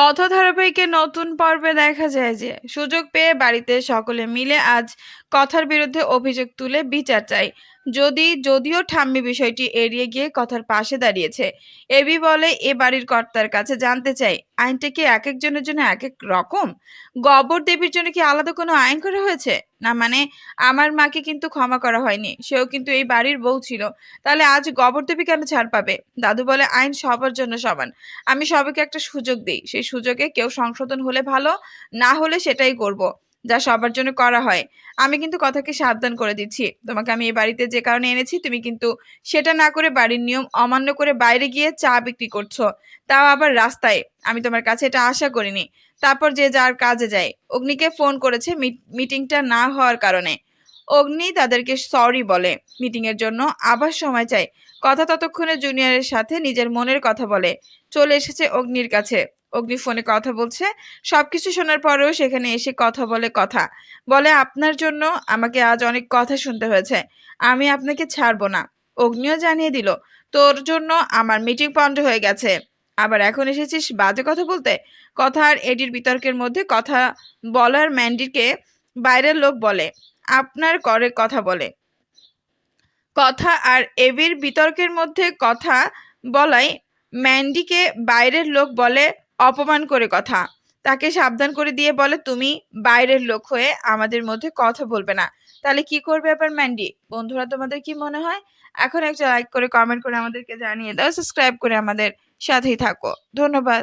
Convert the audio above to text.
কথা ধারাবাহিকের নতুন পর্বে দেখা যায় যে, সুযোগ পেয়ে বাড়িতে সকলে মিলে আজ কথার বিরুদ্ধে অভিযোগ তুলে বিচার চাই। যদি, যদিও ঠাম্মি বিষয়টি এড়িয়ে গিয়ে কথার পাশে দাঁড়িয়েছে। এবি বলে, এ বাড়ির কর্তার কাছে জানতে চাই, আইনটা কি এক একজনের জন্য এক এক রকম? গবর দেবীর জন্য কি আলাদা কোনো আইন করা হয়েছে? না মানে আমার মাকে কিন্তু ক্ষমা করা হয়নি, সেও কিন্তু এই বাড়ির বউ ছিল। তাহলে আজ গবর দেবী কেন ছাড় পাবে? দাদু বলে, আইন সবার জন্য সমান। আমি সবাইকে একটা সুযোগ দিই, সেই সুযোগে কেউ সংশোধন হলে ভালো, না হলে সেটাই করব। যা সবার জন্য করা হয়। আমি কিন্তু কথাকে সাবধান করে দিচ্ছি। তোমাকে আমি এই বাড়িতে যে কারণে এনেছি, তুমি কিন্তু সেটা না করে বাড়ির নিয়ম অমান্য করে বাইরে গিয়ে চা বিক্রি করছ। তাও আবার রাস্তায়। আমি তোমার কাছে এটা আশা করিনি। তারপর যে যার কাজে যায়। অগ্নিকে ফোন করেছে মিটিংটা না হওয়ার কারণে। অগ্নি তাদেরকে সরি বলে। মিটিং এর জন্য আবার সময় চায় কথা ততক্ষণে জুনিয়রের সাথে নিজের মনের কথা বলে। চলে এসেছে অগ্নির কাছে। অগ্নি ফোনে কথা বলছে। সবকিছু শোনার পরেও সেখানে এসে কথা বলে কথা। বলে, আপনার জন্য আমাকে আজ অনেক কথা শুনতে হয়েছে। আমি আপনাকে ছাড়বো না। অগ্নিও জানিয়ে দিল, তোর জন্য আমার মিটিং পন্ড হয়ে গেছে। আবার এখন এসেছিস বাজে কথা বলতে? কথা আর এডির বিতর্কের মধ্যে কথা বলার ম্যান্ডিকে বাইরের লোক বলে, আপনার করে কথা বলে। কথা আর এবির বিতর্কের মধ্যে কথা বলাই ম্যান্ডিকে বাইরের লোক বলে অপমান করে কথা। তাকে সাবধান করে দিয়ে বলে, তুমি বাইরের লোক হয়ে আমাদের মধ্যে কথা বলবে না। তাহলে কি করবে ব্যাপার ম্যান্ডি? বন্ধুরা, তোমাদের কি মনে হয়? এখন একটা লাইক করে কমেন্ট করে আমাদেরকে জানিয়ে দাও সাবস্ক্রাইব করে আমাদের সাথেই থাকো। ধন্যবাদ।